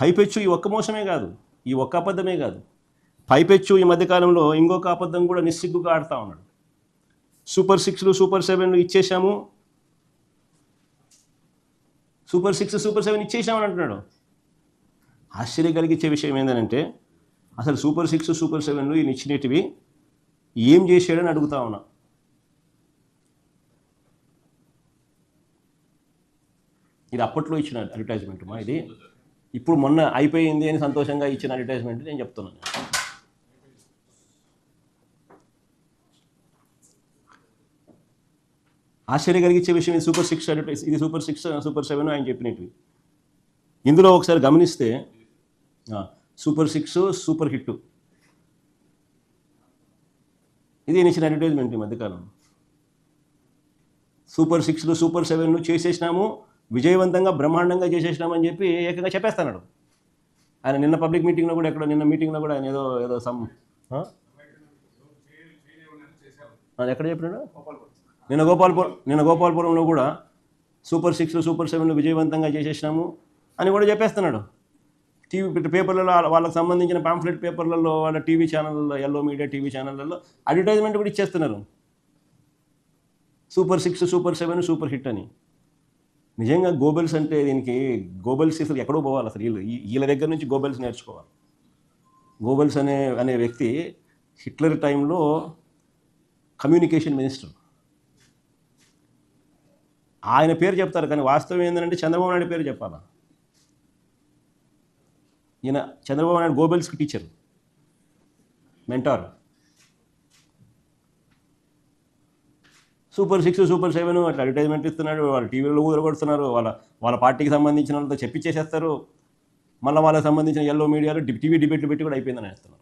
పైపెచ్చు ఈ ఒక్క మోసమే కాదు ఈ ఒక్క అబద్ధమే కాదు. పైపెచ్చు ఈ మధ్యకాలంలో ఇంకొక అబద్ధం కూడా నిస్సిగ్గుగా ఆడుతూ ఉన్నాడు. సూపర్ సిక్స్లు సూపర్ సెవెన్లు ఇచ్చేసాము సూపర్ సిక్స్ సూపర్ సెవెన్ ఇచ్చేసామని అంటున్నాడు. ఆశ్చర్య కలిగించే విషయం ఏంటంటే అసలు సూపర్ సిక్స్ సూపర్ సెవెన్లు ఈయన ఇచ్చినవి ఏం చేశాడని అడుగుతా ఉన్నా. ఇది అప్పట్లో ఇచ్చిన అడ్వర్టైజ్మెంట్ మా ఇది. ఇప్పుడు మొన్న అయిపోయింది అని సంతోషంగా ఇచ్చిన అడ్వర్టైజ్మెంట్ నేను చెప్తున్నాను ఆశ్చర్య కలిగించే విషయం ఇది సూపర్ సిక్స్ అడ్వర్టైజ్ ఇది సూపర్ సిక్స్ సూపర్ సెవెన్ ఆయన చెప్పినట్టు ఇందులో ఒకసారి గమనిస్తే సూపర్ సిక్స్ సూపర్ హిట్ ఇది నేను ఇచ్చిన అడ్వర్టైజ్మెంట్ ఈ మధ్యకాలం. సూపర్ సిక్స్లు సూపర్ సెవెన్లు చేసేసినాము విజయవంతంగా బ్రహ్మాండంగా చేసేసినామని చెప్పి ఏకంగా చెప్పేస్తున్నాడు. ఆయన నిన్న పబ్లిక్ మీటింగ్లో కూడా ఎక్కడో నిన్న మీటింగ్లో కూడా ఆయన ఏదో ఏదో సమ్ ఎక్కడ చెప్పినాడు? నిన్న గోపాల్పురం నిన్న గోపాల్పురంలో కూడా సూపర్ సిక్స్ సూపర్ సెవెన్ విజయవంతంగా చేసేసినాము అని కూడా చెప్పేస్తున్నాడు. టీవీ పేపర్లలో వాళ్ళకి సంబంధించిన పాంఫ్లెట్ పేపర్లలో వాళ్ళ టీవీ ఛానళ్ళలో ఎల్లో మీడియా టీవీ ఛానళ్ళలో అడ్వర్టైజ్మెంట్ కూడా ఇచ్చేస్తున్నారు. Super six super seven super hit అని. నిజంగా గోబెల్స్ అంటే దీనికి గోబెల్స్ అసలు ఎక్కడో పోవాలి అసలు. వీళ్ళు వీళ్ళ దగ్గర నుంచి గోబెల్స్ నేర్చుకోవాలి. గోబెల్స్ అనే అనే వ్యక్తి హిట్లర్ టైంలో కమ్యూనికేషన్ మినిస్టర్. ఆయన పేరు చెప్తారు కానీ వాస్తవం ఏంటంటే చంద్రబాబు నాయుడు పేరు చెప్పాలా? ఈయన Chandrababu Naidu గోబెల్స్కి teacher mentor. Super six super seven అట్లా అడ్వర్టైజ్మెంట్ ఇస్తున్నాడు. వాళ్ళ టీవీలో ఊదరగొడుతున్నారు వాళ్ళ వాళ్ళ పార్టీకి సంబంధించిన వాళ్ళతో చెప్పిచ్చేసేస్తారు. మళ్ళీ వాళ్ళకి సంబంధించిన ఎల్లో మీడియాలో టీవీ డిబేట్లు పెట్టి కూడా అయిపోయిందని వేస్తున్నారు